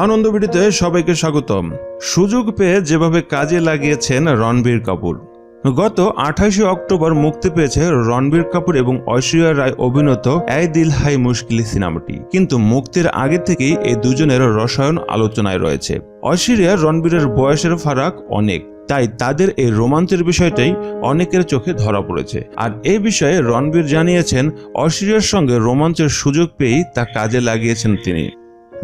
আনন্দ ভিডিওতে সবাইকে স্বাগতম। সুযোগ পেয়ে যেভাবে কাজে লাগিয়েছেন রণবীর কাপুর। গত আঠাশে অক্টোবর মুক্তি পেয়েছে রণবীর কাপুর এবং ঐশ্বরিয়া রায় অভিনীত এই দিল হাই মুশকিলি সিনেমাটি। কিন্তু মুক্তির আগে থেকেই এই দুজনের রসায়ন আলোচনায় রয়েছে। ঐশ্বরিয়া রণবীরের বয়সের ফারাক অনেক, তাই তাদের এই রোমাঞ্চের বিষয়টাই অনেকের চোখে ধরা পড়েছে। আর এই বিষয়ে রণবীর জানিয়েছেন, ঐশ্বরিয়ার সঙ্গে রোমাঞ্চের সুযোগ পেয়েই তা কাজে লাগিয়েছেন তিনি।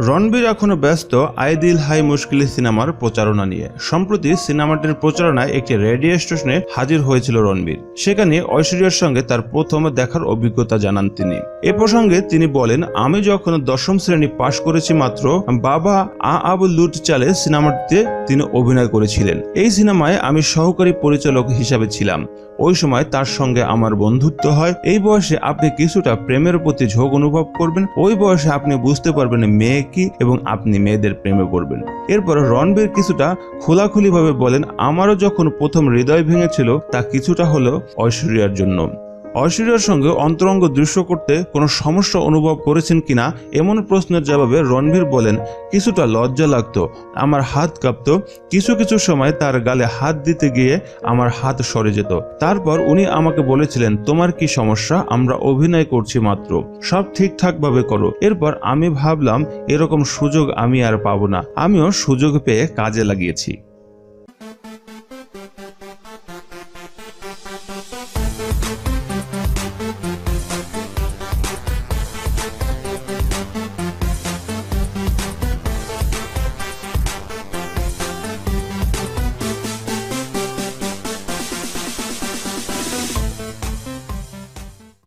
রণবীর এখনও ব্যস্ত, আইদিল হাই মুশকিলি সিনেমার প্রচারণা নিয়ে। সম্প্রতি সিনেমাটির প্রচারণায় একটি রেডিও স্টেশনে হাজির হয়েছিল রণবীর। সেখানে ঐশ্বরিয়ার সঙ্গে তার প্রথম দেখার অভিজ্ঞতা জানান তিনি। এ প্রসঙ্গে তিনি বলেন, আমি যখন দশম শ্রেণি পাশ করেছি মাত্র, বাবা আ আবু লুট চালে সিনেমাটিতে তিনি অভিনয় করেছিলেন। এই সিনেমায় আমি সহকারী পরিচালক হিসাবে ছিলাম। ওই সময় তার সঙ্গে আমার বন্ধুত্ব হয়। এই বয়সে আপনি কিছুটা প্রেমের প্রতি ঝোঁক অনুভব করবেন। ওই বয়সে আপনি বুঝতে পারবেন মেয়ে কি এবং আপনি মেয়েদের প্রেমে পড়বেন। এরপর রণবীর কিছুটা খোলাখুলিভাবে বলেন, আমারও যখন প্রথম হৃদয় ভেঙেছিল, তা কিছুটা হলো ঐশ্বরিয়ার জন্য। ঐশ্বরিয়ার সঙ্গে অন্তরঙ্গ দৃশ্য করতে কোনো সমস্যা অনুভব করেছেন কিনা এমন প্রশ্নের জবাবে রণবীর বলেন, কিছুটা লজ্জা লাগতো। আমার হাত কাঁপতো। কিছু কিছু সময় তার গালে হাত দিতে গিয়ে আমার হাত সরে যেত। তারপর উনি আমাকে বলেছিলেন, তোমার কি সমস্যা? আমরা অভিনয় করছি মাত্র। সব ঠিকঠাক ভাবে করো। এরপর আমি ভাবলাম, এরকম সুযোগ আমি আর পাবো না। আমিও সুযোগ পেয়ে কাজে লাগিয়েছি।